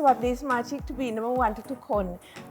สวัสดีสมาชิกทูบีนัมเบอร์วันทุกๆคน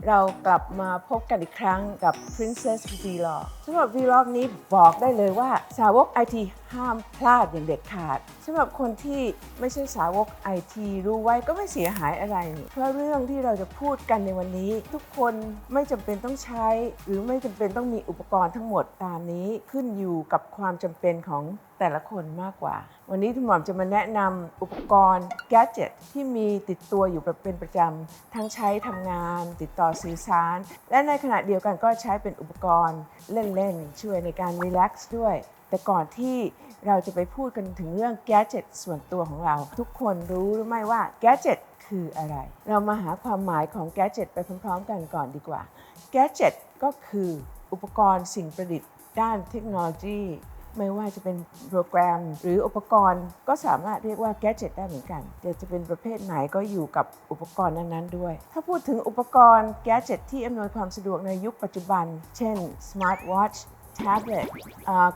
เรากลับมาพบกันอีกครั้งกับ Princess Vlog สำหรับ Vlog นี้บอกได้เลยว่าสาวกไอทีห้ามพลาดอย่างเด็ดขาดสำหรับคนที่ไม่ใช่สาวกไอทีรู้ไว้ก็ไม่เสียหายอะไร เพราะเรื่องที่เราจะพูดกันในวันนี้ ทุกคนไม่จำเป็นต้องใช้ หรือไม่จำเป็นต้องมีอุปกรณ์ทั้งหมดตามนี้ขึ้นอยู่กับความจำเป็นของแต่ละคนมากกว่า วันนี้ทุกหมอมจะมาแนะนำอุปกรณ์แกจ g e t ที่มีติดตัวอยู่เป็นประจำ ทั้งใช้ทำงาน ติดต่อสื่อสาร และในขณะเดียวกันก็ใช้เป็นอุปกรณ์เล่นๆ ช่วยในการรีแลกซ์ด้วย แต่ก่อนที่เราจะไปพูดกันถึงเรื่องแกจ g e t ส่วนตัวของเรา ทุกคนรู้หรือไม่ว่าแกจ g e t คืออะไร เรามาหาความหมายของแกจ g e t ไปพร้อมๆ กันก่อนดีกว่าแกจ g e t ก็คืออุปกรณ์สิ่งประดิษฐ์ด้านเทคโนโลยีไม่ว่าจะเป็นโปรแกรมหรืออุปกรณ์ก็สามารถเรียกว่าแกจ g e t ได้เหมือนกัน แต่จะเป็นประเภทไหนก็อยู่กับอุปกรณ์นั้นๆด้วย ถ้าพูดถึงอุปกรณ์แกจ g e t ที่อำนวยความสะดวกในยุคปัจจุบัน เช่นสมาร์ทวอทช์ แท็บเล็ต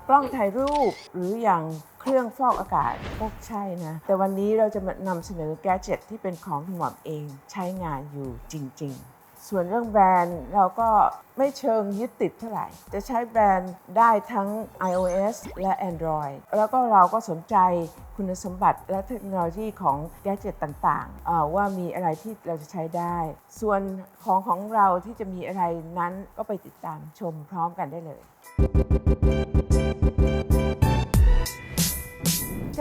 กล้องถ่ายรูปหรืออย่างเครื่องฟอกอากาศก็ใช่นะ แต่วันนี้เราจะมานำเสนอแกจิตที่เป็นของคุณหมอมเองใช้งานอยู่จริง ๆ ส่วนเรื่องแบรนด์เราก็ไม่เชิงยึดติดเท่าไหร่ จะใช้แบรนด์ได้ทั้ง iOS และ Android แล้วก็เราก็สนใจคุณสมบัติและเทคโนโลยีของแกจ e t ต่างๆ ว่ามีอะไรที่เราจะใช้ได้ ส่วนของของเราที่จะมีอะไรนั้นก็ไปติดตามชมพร้อมกันได้เลย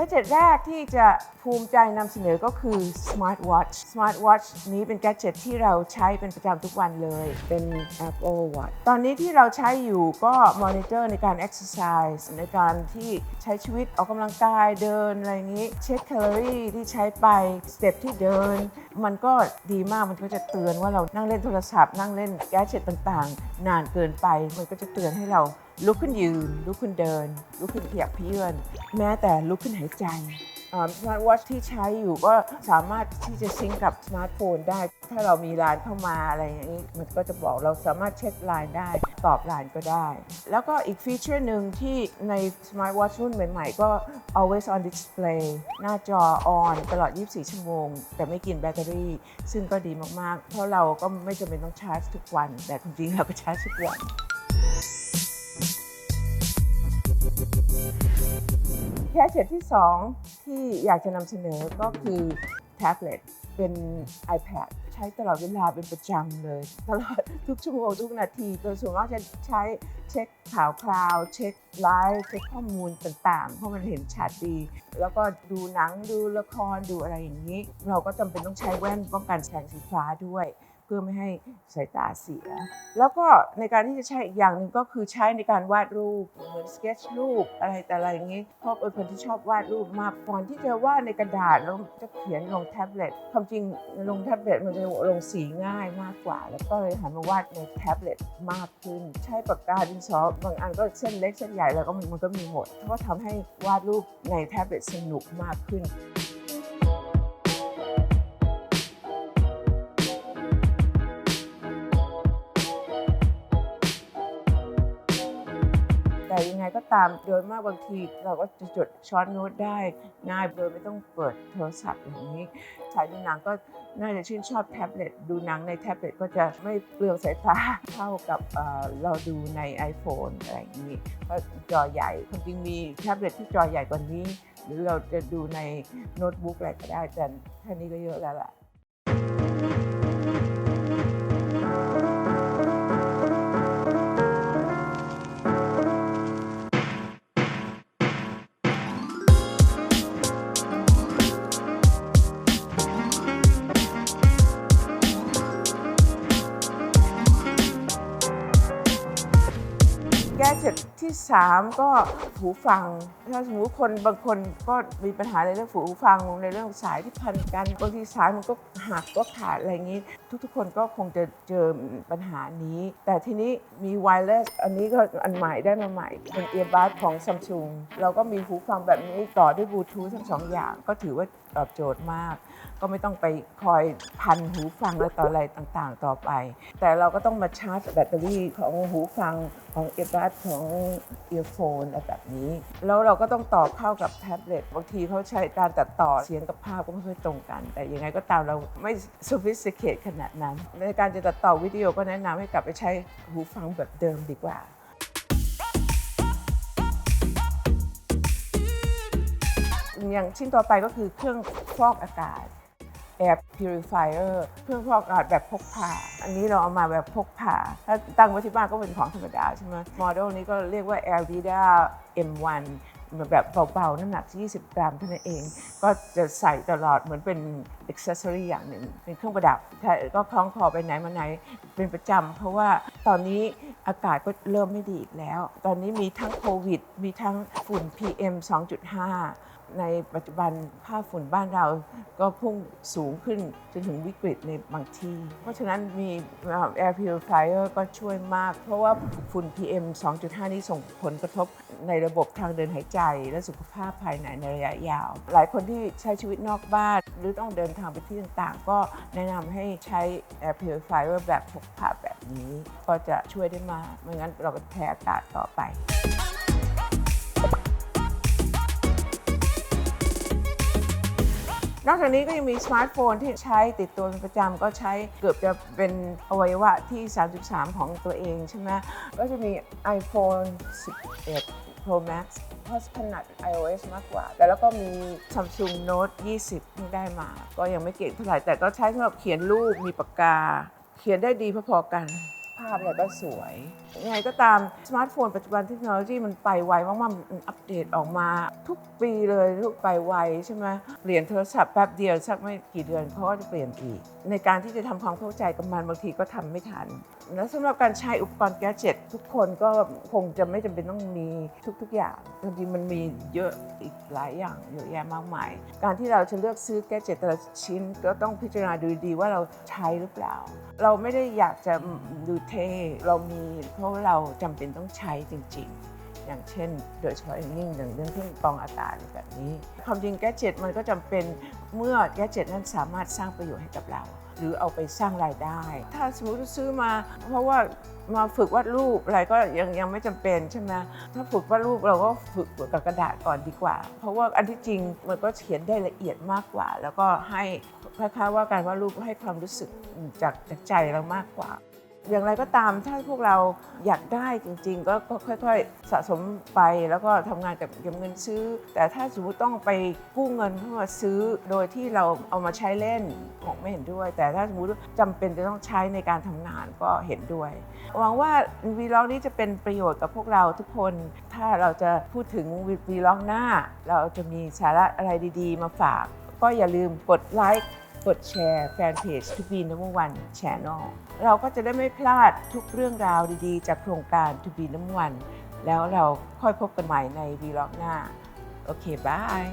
แกจ e t แรกที่จะภูมิใจนำเสนอก็คือ Smart Watch Smart Watch นี้เป็นแกจ e t ที่เราใช้เป็นประจำทุกวันเลย เป็น Apple Watch ตอนนี้ที่เราใช้อยู่ก็มอนิเตอร์ในการ exercise ในการที่ใช้ชีวิตออกกำลังกายเดินอะไรอย่างนี้ เช็คแคลอรี่ที่ใช้ไปสเต็ปที่เดิน มันก็ดีมากมันก็จะเตือนว่าเรานั่งเล่นโทรศัพท์ นั่งเล่นแกจ e t ต่างๆ นานเกินไปมันก็จะเตือนให้เรา ลุกขึ้นยืน ลุกขึ้นเดิน ลุกขึ้นขยับเพี้ยนแม้แต่ลุกขึ้นหายใจสมาร์ทวอทที่ใช้อยู่ก็สามารถที่จะซิงก์กับสมาร์ทโฟนได้ ถ้าเรามีไลน์เข้ามาอะไรอย่างนี้มันก็จะบอกเราสามารถเช็คไลน์ได้ ตอบไลน์ก็ได้ แล้วก็อีกฟีเจอร์หนึ่งที่ใน Smart Watch รุ่นใหม่ๆ ก็ always on display หน้าจอ on ตลอด 24 ชั่วโมง แต่ไม่กินแบตเตอรี่ ซึ่งก็ดีมากๆ เพราะเราก็ไม่จำเป็นต้องชาร์จทุกวัน แต่จริงๆเราก็ชาร์จทุกวัน แค่เจ็ดที่ 2 ที่อยากจะนำเสนอก็คือแท็บเล็ตเป็น iPad ใช้ตลอดเวลาเป็นประจำเลย ตลอดทุกชั่วโมงทุกนาที โดยส่วนมากจะใช้เช็คข่าวคราว เช็คไลฟ์เช็คข้อมูลต่างๆ เพราะมันเห็นชัดดี แล้วก็ดูหนังดูละครดูอะไรอย่างนี้ เราก็จำเป็นต้องใช้แว่นป้องกันแสงสีฟ้าด้วย พื่อไม่ให้สายตาเสีย แล้วก็ในการที่จะใช้อีกอย่างหนึ่งก็คือใช้ในการวาดรูปเหมือนสเก็ตชรูปอะไรแต่อะไรอย่างนี้เพราะเป็นคนที่ชอบวาดรูปมากก่อนที่จะวาดในกระดาษแล้วจะเขียนลงแท็บเล็ตความจริงลงแท็บเล็ตมันจะลงสีง่ายมากกว่า แล้วก็เลยหันมาวาดในแท็บเล็ตมากขึ้น ใช้ปากกาดินสอบางอันก็เส้นเล็กเส้นใหญ่แล้วก็มันก็มีหมดเพราะว่าทำให้วาดรูปในแท็บเล็ตสนุกมากขึ้น ก็ตามโดยมากบางทีเราก็จะจดช็อตโน้ตได้ง่ายโดยไม่ต้องเปิดโทรศัพท์อย่างนี้ฉายดูหนังก็น่าจะชื่นชอบแท็บเล็ตดูหนังในแท็บเล็ตก็จะไม่เปลืองสายตาเท่ากับเราดูใน iPhone อะไรอย่างนี้เพราะจอใหญ่ความจริงมีแท็บเล็ตที่จอใหญ่กว่านี้ หรือเราจะดูในโน้ตบุ๊กอะไรก็ได้แต่แค่นี้ก็เยอะแล้วล่ะ ที่3ก็หูฟัง ถ้าสมมติคนบางคนก็มีปัญหาในเรื่องหูฟังในเรื่องสายที่พันกันบางทีสายมันก็หักก็ขาดอะไรอย่างนี้ ทุกๆ คนก็คงจะเจอปัญหานี้ แต่ทีนี้มีไวเลสอันนี้ก็อันใหม่ได้มาใหม่ เป็นเอียร์บัสของซัมซุงเราก็มีหูฟังแบบนี้ต่อด้วยบลูทูธทั้งสองอย่างก็ถือว่าตอบโจทย์มาก ก็ไม่ต้องไปคอยพันหูฟังและต่ออะไรต่างๆ ต่อไป แต่เราก็ต้องมาชาร์จแบตเตอรี่ของหูฟังของเอ b บัสของเอียร์โฟนอะไรแบบนี้ แล้วเราก็ต้องต่อเข้ากับแท็บเล็ตบางทีเขาใช้การตัดต่อเสียงกับภาพก็ไม่ค่อยตรงกัน แต่ยังไงก็ตามเราไม่ sophisticated ขนาดนั้น ในการจะตัดต่อวิดีโอก็แนะนำให้กลับไปใช้หูฟังแบบเดิมดีกว่าอย่างชิ้นต่อไปก็คือเครื่องฟอกอากาศ Air Purifier เครื่องฟอกอากาศแบบพกพา อันนี้เราเอามาแบบพกพา ถ้าตั้งไว้ที่บ้านก็เป็นของธรรมดาใช่ไหมโมเดลนี้ก็เรียกว่า Air Vida M1 แบบเบาๆ น้ำหนัก 20 กรัมเท่านั้นเอง ก็จะใส่ตลอดเหมือนเป็นอ็กเซสซอรี่อย่างหนึ่ง เป็นเครื่องประดับก็คล้องคอไปไหนมาไหนเป็นประจำ เพราะว่าตอนนี้อากาศก็เริ่มไม่ดีอีกแล้ว ตอนนี้มีทั้งโควิด มีทั้งฝุ่น PM 2.5 ในปัจจุบันค่าฝุ่นบ้านเราก็พุ่งสูงขึ้นจนถึงวิกฤตในบางที่ เพราะฉะนั้นมี Air Purifier ก็ช่วยมาก เพราะว่าฝุ่น PM 2.5 นี้ส่งผลกระทบในระบบทางเดินหายใจ และสุขภาพภายในในระยะยาว หลายคนที่ใช้ชีวิตนอกบ้าน หรือต้องเดินทางไปที่ต่างๆ ก็แนะนำให้ใช้ Air Purifier แบบพกพาแบบนี้ ก็จะช่วยได้มากไม่งั้นเราก็แพ้อากาศต่อไป นอกจากนี้ก็ยังมีสมาร์ทโฟนที่ใช้ติดตัวเป็นประจำก็ใช้เกือบจะเป็นอวัยวะที่ 33 ของตัวเองใช่ไหมก็จะมี iPhone 11 Pro Max เพราะขนาด iOS มากกว่า แต่แล้วก็มี Samsung Note 20เพิ่ได้มา ก็ยังไม่เก่งเท่าไหร่แต่ก็ใช้สำหรับเขียนรูปมีปากกา เขียนได้ดีพอๆกัน ภาพอะไรก็สวยยังไงก็ตามสมาร์ทโฟนปัจจุบันเทคโนโลยีมันไปไวมากๆมันอัปเดตออกมา ทุกปีเลยทุกไปไวใช่ไหมเปลี่ยนโทรศัพท์แป๊บเดียวสักไม่กี่เดือนเขาก็จะเปลี่ยนอีก ในการที่จะทำความเข้าใจกับมันบางทีก็ทำไม่ทัน แล้วสำหรับการใช้อุปกรณ์แกดเจ็ตทุกคนก็คงจะไม่จำเป็นต้องมีทุก ๆ อย่างจริงๆมันมีเยอะอีกหลายอย่างเยอะแยะมากมาย การที่เราจะเลือกซื้อแกดเจ็ตแต่ละชิ้นก็ต้องพิจารณาดูดีว่าเราใช้หรือเปล่า เราไม่ได้อยากจะดูเท่เรามีเพราะเราจำเป็นต้องใช้จริง ๆ อย่างเช่น โดยเฉพาะอย่างยิ่งอย่างเรื่องเครื่องกรองอากาศแบบนี้ความจริงแกดเจ็ตมันก็จำเป็นเมื่อแกดเจ็ตนั้นสามารถสร้างประโยชน์ให้กับเรา หรือเอาไปสร้างรายได้ ถ้าสมมติซื้อมา เพราะว่ามาฝึกวาดรูปอะไรก็ยังยังไม่จำเป็นใช่ไหมถ้าฝึกวาดรูปเราก็ฝึกกับกระดาษก่อนดีกว่า เพราะว่าอันที่จริงมันก็เขียนได้ละเอียดมากกว่า แล้วก็ให้คล้ายๆว่าการวาดรูปให้ความรู้สึกจากจากใจเรามากกว่า อย่างไรก็ตามถ้าพวกเราอยากได้จริง ๆ ก็ค่อยๆสะสมไปแล้วก็ทำงานกับเก็บเงินซื้อ แต่ถ้าสมมติต้องไปกู้เงินเข้ามาซื้อโดยที่เราเอามาใช้เล่นผมไม่เห็นด้วย แต่ถ้าสมมติจำเป็นจะต้องใช้ในการทำงานก็เห็นด้วยหวังว่าวีล็อกนี้จะเป็นประโยชน์กับพวกเราทุกคน ถ้าเราจะพูดถึงวีล็อกหน้า เราจะมีสาระอะไรดี ๆ มาฝาก ก็อย่าลืมกดไลค์ กดแชร์แฟนเพจทูบีนัมวันแชนอลเราก็จะได้ไม่พลาดทุกเรื่องราวดีๆ จากโครงการทูบีนัมวัน แล้วเราค่อยพบกันใหม่ในวีล็อกหน้า โอเคบาย